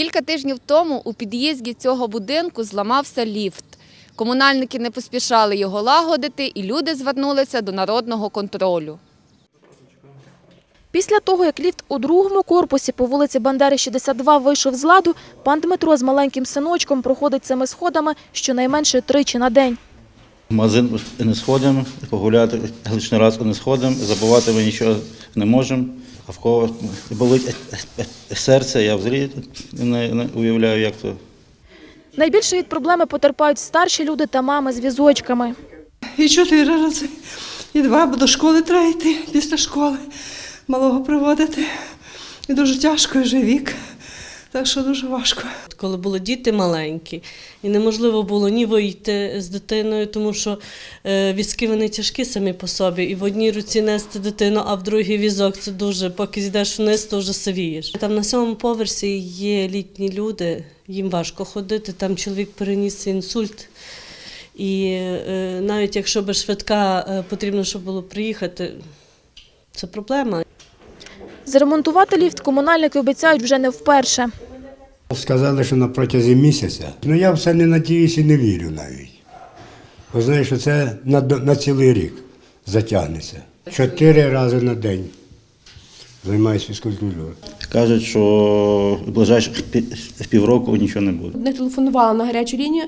Кілька тижнів тому у під'їзді цього будинку зламався ліфт. Комунальники не поспішали його лагодити, і люди звернулися до народного контролю. Після того, як ліфт у другому корпусі по вулиці Бандери 62 вийшов з ладу, пан Дмитро з маленьким синочком проходить цими сходами щонайменше тричі на день. В магазин не сходимо, погуляти лише раз не сходимо, забувати ми нічого не можемо. А в кого болить серце, я взагалі не, уявляю, як то. Найбільше від проблеми потерпають старші люди та мами з візочками. І чотири рази. І два, бо до школи треба йти після школи. Малого приводити. І дуже тяжко, і вже вік. Так що дуже важко. коли були діти маленькі, і неможливо було ні вийти з дитиною, тому що е, візки вони тяжкі самі по собі. І в одній руці нести дитину, а в другий візок це дуже, поки зійдеш вниз, то вже сивієш. Там на сьомому поверсі є літні люди, їм важко ходити. Там чоловік переніс інсульт. І е, навіть якщо би швидка е, потрібно, щоб було приїхати, це проблема. Заремонтувати ліфт комунальники обіцяють вже не вперше. Сказали, що на протязі місяця. Ну я в це не надіюся і не вірю навіть. Бо знаю, що це на, на цілий рік затягнеться. Чотири рази на день займаюся фізкультурою. Кажуть, що в ближайших півроку нічого не буде. не телефонувала на гарячу лінію.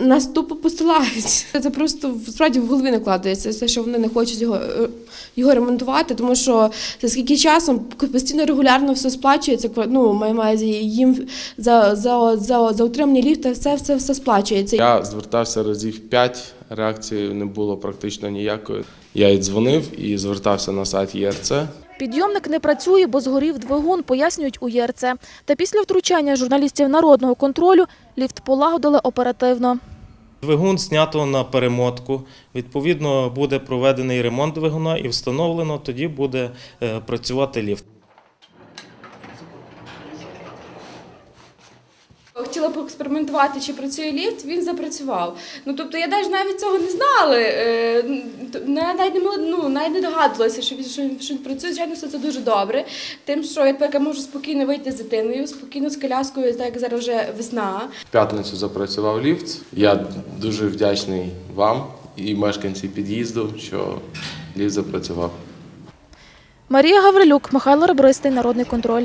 Нас тупо посилають. Це просто справді в голові не вкладається, те, що вони не хочуть його, е, його ремонтувати, тому що за скільки часом постійно регулярно все сплачується. Ну, маю їм за, за, за, за утримання ліфта все, все, все сплачується. Я звертався разів п'ять, реакції не було практично ніякої. Я і дзвонив і звертався на сайт ЄРЦ. Підйомник не працює, бо згорів двигун, пояснюють у ЄРЦ. Та після втручання журналістів народного контролю ліфт полагодили оперативно. Двигун знято на перемотку. Відповідно, буде проведений ремонт двигуна і встановлено, тоді буде е, працювати ліфт. Хотіла поекспериментувати, чи працює ліфт, він запрацював. Ну тобто я навіть навіть цього не знала. Не- Навіть не ну, навіть не догадувалася, що він, що, він- що він працює. Звичайно, все це дуже добре. Тим, що я тепер можу спокійно вийти з дитиною, спокійно з коляскою, так як зараз вже весна. В п'ятницю запрацював ліфт. Я дуже вдячний вам і мешканці під'їзду, що ліфт запрацював. Марія Гаврилюк, Михайло Ребристий, Народний контроль.